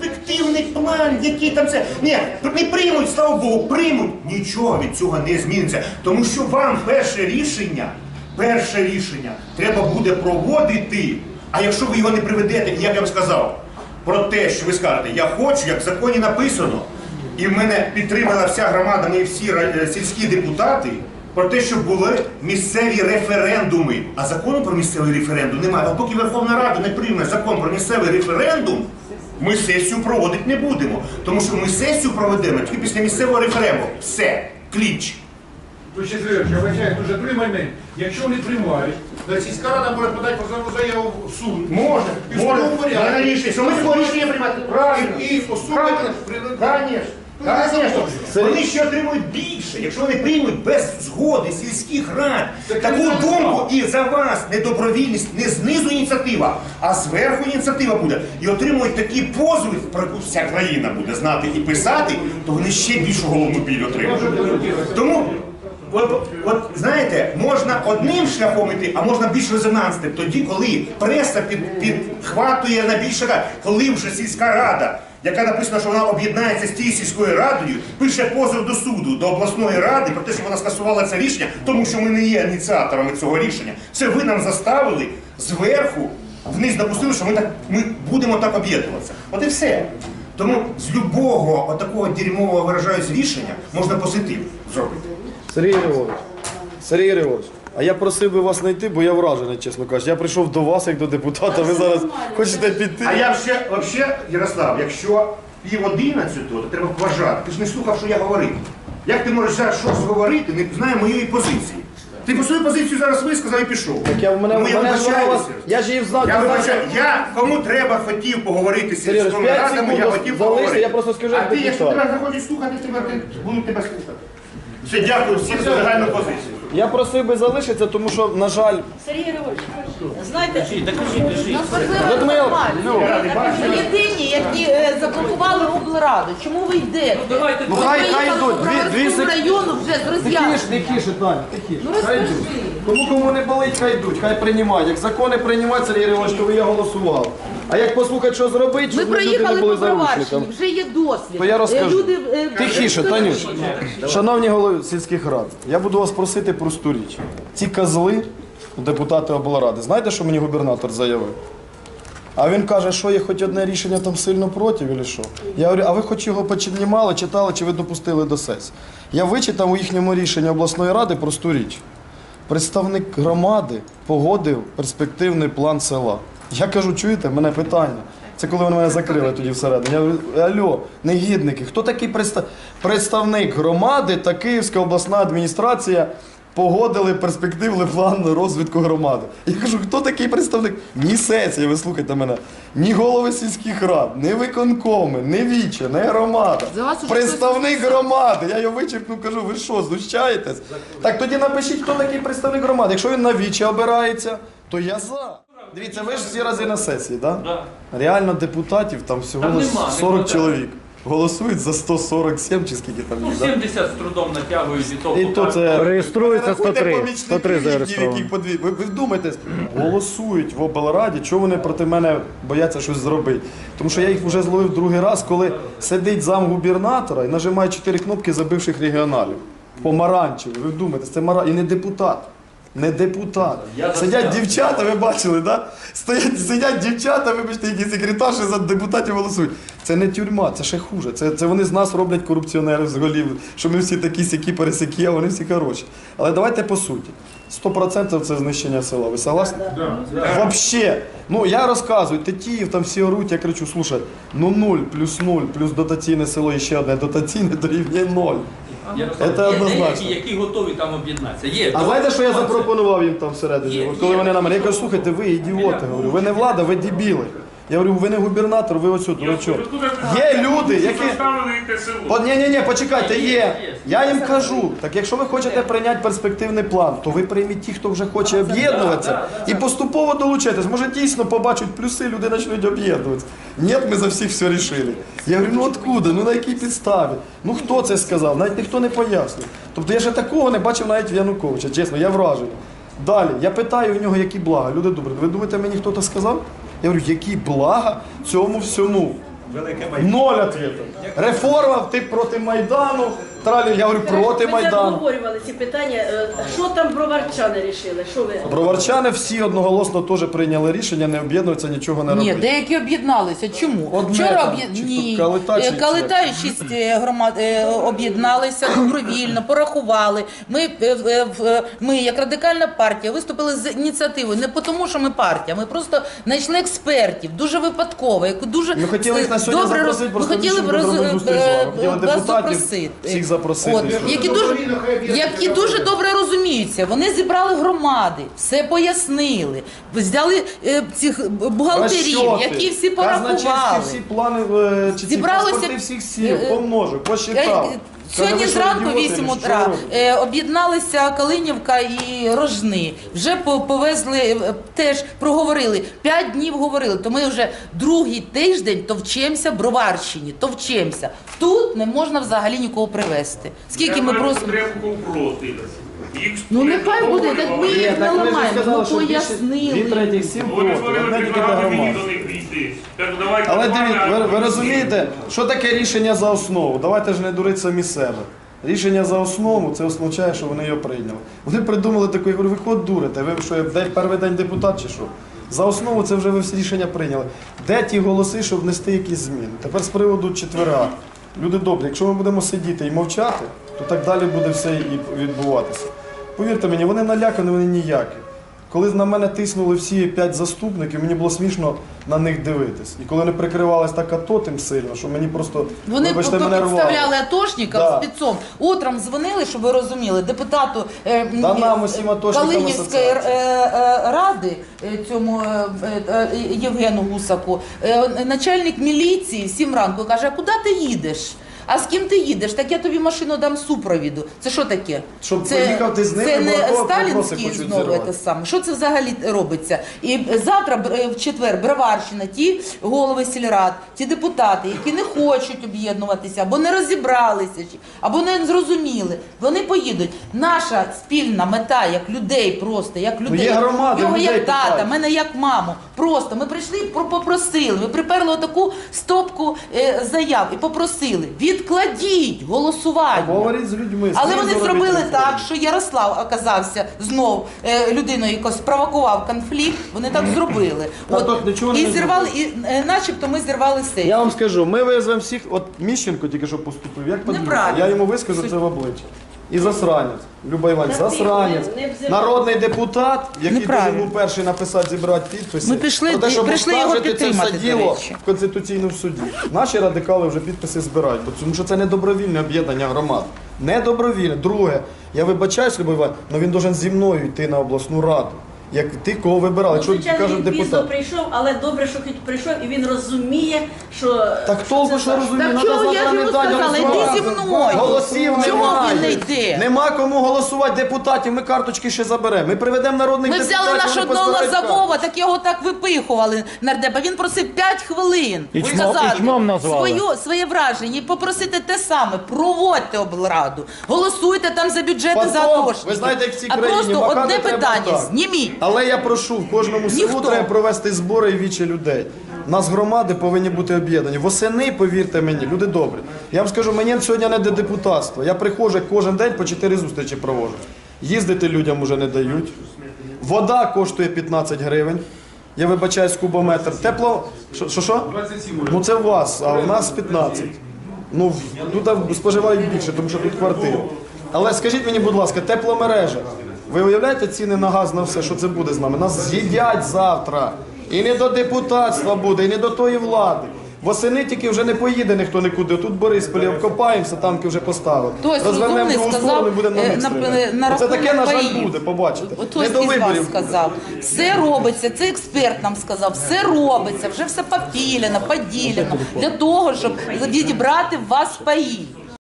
перспективний план, який там це. Ні, не приймуть, слава Богу, приймуть. Нічого від цього не зміниться. Тому що вам перше рішення, перше рішення треба буде проводити. А якщо ви його не приведете, як я вам сказав, про те, що ви скажете, я хочу, як в законі написано, і в мене підтримала вся громада, ми всі е, сільські депутати, про те, щоб були місцеві референдуми. А закону про місцевий референдум немає. А поки Верховна Рада не прийме закон про місцевий референдум, ми сесію проводити не будемо. Тому що ми сесію проведемо тільки після місцевого референдуму. Все, кліч. То ще Григорович, я вважаю, дуже три моменти. Якщо вони приймають, то сільська рада може подати позовну заяву в суд. Може, І в може. судовому порядку. Ми сьогодні рішення приймати. Правильно. І, і суду Правильно. при- Конечно. Конечно. Вони ще отримують більше, якщо вони приймуть без згоди сільських рад таку думку, і за вас не добровільність, не знизу ініціатива, а зверху ініціатива буде. І отримують такі позови, про яку вся країна буде знати і писати, то вони ще більшу головну біль отримують. Тому, от, от знаєте, можна одним шляхом іти, а можна більш резонансним. Тоді, коли преса під, підхватує на більше коли вже сільська рада яка написано, що вона об'єднається з тією сільською радою, пише позов до суду, до обласної ради про те, що вона скасувала це рішення, тому що ми не є ініціаторами цього рішення. Це ви нам заставили зверху вниз допустили, що ми так ми будемо так об'єднуватися. От і все. Тому з любого отакого дерьмового виражаюсь рішення можна позитив зробити. Сергій Григорович, Сергій Григорович, а я просив би вас знайти, бо я вражений, чесно кажучи. Я прийшов до вас як до депутата, ви зараз хочете піти. А я ще, вообще, Ярослав, якщо пів одинадцятого, то треба вважати. Ти ж не слухав, що я говорив. Як ти можеш зараз щось говорити, не знає моєї позиції? Ти по свою позицію зараз висказав і пішов. Так я в мене, я мене вона вас, я ж її знав. Я вибачаю, я кому треба хотів поговорити з сільськими радами, я хотів поговорити. я просто скажу, а ти, якщо тебе захочуть слухати, тебе будуть тебе слухати. Все, дякую всім за загальну позицію. Я просив би залишитися, тому що, на жаль, Сергій Григорович, знаєте, Нас важливо Людмила, які е, заблокували облраду. Чому ви йдете? давайте Ну, хай- хай йдуть. Дві- дві сек- району вже з роз'ясненням. тихіше, Таня, тихіше. Ну розкажи. Кому кому не болить, хай йдуть, хай приймають. Як закони приймають, Сергій Григорович, то ви я голосував. А як послухати, що зробити, Ми щоб люди не проїхали були Броварщині, заручниками. вже є досвід. То я розкажу. Е, Люди, е, Тихіше, е, Танюш. Шановні голови сільських рад, я буду вас просити просту річ. Ці козли, депутати облради, знаєте, що мені губернатор заявив? А він каже, що є хоч одне рішення там сильно проти, чи що? Я говорю, а ви хоч його починімали, читали, чи ви допустили до сесії? Я вичитав у їхньому рішенні обласної ради просту річ. Представник громади погодив перспективний план села. Я кажу, чуєте, мене питання. Це коли вони мене закрили тоді всередині. Я говорю, алло, негідники, хто такий представ... представник громади та Київська обласна адміністрація погодили перспективний план розвитку громади. Я кажу, хто такий представник? Ні сесія, ви слухайте мене, ні голови сільських рад, ні виконкоми, ні віче, ні громада. За вас уже Представник громади. Я його вичерпну, кажу, ви що, знущаєтесь? Так тоді напишіть, хто такий представник громади. Якщо він на віче обирається, то я за. Дивіться, ви ж всі рази на сесії, так? Да? Реально депутатів там всього Там нема, 40 хватає. чоловік. Голосують за 147 чи скільки там Ну, їх, да? 70 з трудом натягують і то. І то це Реєструється Рахуйте 103. помічників 103 їхніх, зареєстровано. по дві. Ви, ви вдумайтесь, голосують в облраді, чого вони проти мене бояться щось зробити. Тому що я їх вже зловив другий раз, коли сидить зам губернатора і нажимає чотири кнопки забивших регіоналів. Помаранчеві. Ви вдумайтесь, це мара... і не депутат. Не депутат. Я Сидять засняв. дівчата, ви бачили, да? Стоять, сидять дівчата, вибачте, які секретарші за депутатів голосують. Це не тюрма, це ще хуже. Це, це вони з нас роблять корупціонерів з голів, що ми всі такі сякі пересякі, а вони всі хороші. Але давайте по суті. 100% це знищення села. Ви согласні? Вообще. Ну я розказую, Тетіїв там всі оруть, я кричу, слушай, ну 0 плюс 0, плюс дотаційне село і ще одне дотаційне дорівнює 0. Ярослав, Це є однозначно. деякі, які готові там об'єднатися. Є. А знаєте, що я запропонував їм там всередині? Є, От коли є. вони на мене, я кажу, слухайте, ви ідіоти, говорю, ви не влада, ви дебіли. Я говорю, ви не губернатор, ви ось тут, ви? Є люди, які. О, ні, ні, ні, почекайте, є. Я їм кажу, так якщо ви хочете прийняти перспективний план, то ви прийміть ті, хто вже хоче об'єднуватися, і поступово долучайтесь. Може дійсно побачать плюси, люди почнуть об'єднуватися. Ні, ми за всіх все рішили. Я говорю, ну откуда? Ну на якій підставі? Ну хто це сказав? Навіть ніхто не пояснив. Тобто я ще такого не бачив навіть в Януковича, чесно, я вражений. Далі, я питаю в нього, які блага. Люди добрі, ви думаєте, мені хтось сказав? Я говорю, які блага цьому всьому? Ноль ответів. Реформа, ти проти Майдану. Тралі, я говорю, проти Ми Майдану. обговорювали ці питання. Е, Що там броварчани рішили? Що ви? Броварчани всі одноголосно теж прийняли рішення не об'єднуватися, нічого не Ні, деякі об'єдналися. Чому? Одне Вчора там, об'єд... чи Ні. то Калита, чи Е, Калита і шість е, громад е, об'єдналися добровільно, порахували. Ми, е, е, в- е, ми, як радикальна партія, виступили з ініціативою. Не тому, що ми партія, ми просто знайшли експертів, дуже випадково, яку дуже Ми хотіли їх на сьогодні добре роз- запросити, Ми хотіли б щоб роз... добру зустріч з е. Хотіли вас депутатів запросити. всіх запросити, От, які дуже, які дуже добре розуміються. Вони зібрали громади, все пояснили, взяли е, цих бухгалтерів, які всі порахували. всі плани, е, чи ці Зібралося- паспорти всіх сіл, Е, помножив, посчитав. Сьогодні зранку ідіоти, 8 утра е, об'єдналися Калинівка і Рожни. Вже повезли, е, теж проговорили. П'ять днів говорили. То ми вже другий тиждень товчемося в Броварщині, товчемося. Тут не можна взагалі нікого привезти. Скільки ми просимо. Ну нехай буде, так ми їх не так ви ж ламаємо. Ми що більше дві пояснили. третіх Вони проти, тільки до прийти. Кажу, давайте Але дивіться, ви, ви розумієте, що таке рішення за основу? Давайте ж не дурити самі себе. Рішення за основу це означає, що вони його прийняли. Вони придумали таке, я говорю, ви ход дурите, ви що, я день, перший день депутат чи що? За основу це вже ви всі рішення прийняли. Де ті голоси, щоб внести якісь зміни? Тепер з приводу четверга. Люди добрі, якщо ми будемо сидіти і мовчати, то так далі буде все і відбуватися. Повірте мені, вони налякані, вони ніякі. Коли на мене тиснули всі п'ять заступників, мені було смішно на них дивитись. І коли не прикривалась так АТО тим сильно, що мені просто Вони вибачте, мене рвало. підставляли атошників Да. з спецом. Утром дзвонили, щоб ви розуміли, депутату е, Та нам усім атошникам Калинівської е, е, ради е, цьому е, е, е, Євгену Гусаку, е, начальник міліції сім ранку каже: а куди ти їдеш? А з ким ти їдеш? Так я тобі машину дам супровіду. Це що таке? Щоб це, поїхав ти з ними, це не АТО сталінський хочуть знову зірвати. те саме. Що це взагалі робиться? І завтра, б- е, в четвер, Броварщина, ті голови сільрад, ті депутати, які не хочуть об'єднуватися, або не розібралися, чи- або не зрозуміли, вони поїдуть. Наша спільна мета, як людей, просто як людей, Ну, є громади, його людей як тата, питають. мене як маму. Просто ми прийшли і про- попросили. Ми приперли отаку стопку е, заяв і попросили: відкладіть голосування. Говоріть з людьми. Але вони зробили так, що Ярослав оказався знов е, людиною, яка спровокував конфлікт. Вони так зробили. Та тут нічого і не зірвали, і е, начебто ми зірвали сесію. Я вам скажу, ми визвемо всіх, от Міщенко тільки що поступив, як подібне. Неправильно. Я йому вискажу це в обличчя. І засранець. Люба Іванівна, засранець. Народний депутат, який Неправильно. должен був перший написати, зібрати підписи. Ми пішли- про те, щоб прийшли його оскаржити це підтримати, все до діло речі. в Конституційному суді. Наші радикали вже підписи збирають, бо тому що це не добровільне об'єднання громад. Не добровільне. Друге, я вибачаюсь, Люба Іванівна, але він должен зі мною йти на обласну раду. Як ти кого вибирали, Ну, звичайно, кажуть він пізно депутат. прийшов, але добре, що хоч прийшов, і він розуміє, що Так толку, що розуміє, Так надо чого я ж йому сказала, йди зі мною. Голосів Чого немає. він не йде? Нема кому голосувати депутатів, ми карточки ще заберемо. Ми приведемо народних Ми депутатів. взяли наш вони одного позбирають Лазового, так його так випихували нардепа. Він просив 5 хвилин І чмо- сказати і чмом назвали. свою, своє враження і попросити те саме. Проводьте облраду, голосуйте там за бюджети за атошників. ви знаєте, як в цій а країні просто махати одне треба питання: зніміть. Але я прошу, в кожному селу Ніхто. треба провести збори і вічі людей. У нас громади повинні бути об'єднані. Восени, повірте мені, люди добрі. Я вам скажу, мені сьогодні не до депутатства. Я приходжу кожен день по 4 зустрічі проводжу. Їздити людям уже не дають. Вода коштує 15 гривень. Я вибачаюсь, кубометр. Тепло. Що, що? що? 27 Ну це у вас, а у нас 15. Ну, тут споживають більше, тому що тут квартира. Але скажіть мені, будь ласка, тепломережа. Ви уявляєте ціни на газ на все, що це буде з нами? Нас з'їдять завтра. І не до депутатства буде, і не до тої влади. Восени тільки вже не поїде ніхто нікуди. Тут Борисполі обкопаємося, танки вже поставили. Хтось Розвернемо розумний другу сказав, сторону і будемо на е, них на- стріляти. на Оце таке, на рахунок жаль, паїв. буде, побачите. Хтось Не до із вас виборів. сказав. Все робиться, це експерт нам сказав, все робиться, вже все попілено, поділено для того, щоб відібрати в вас паї.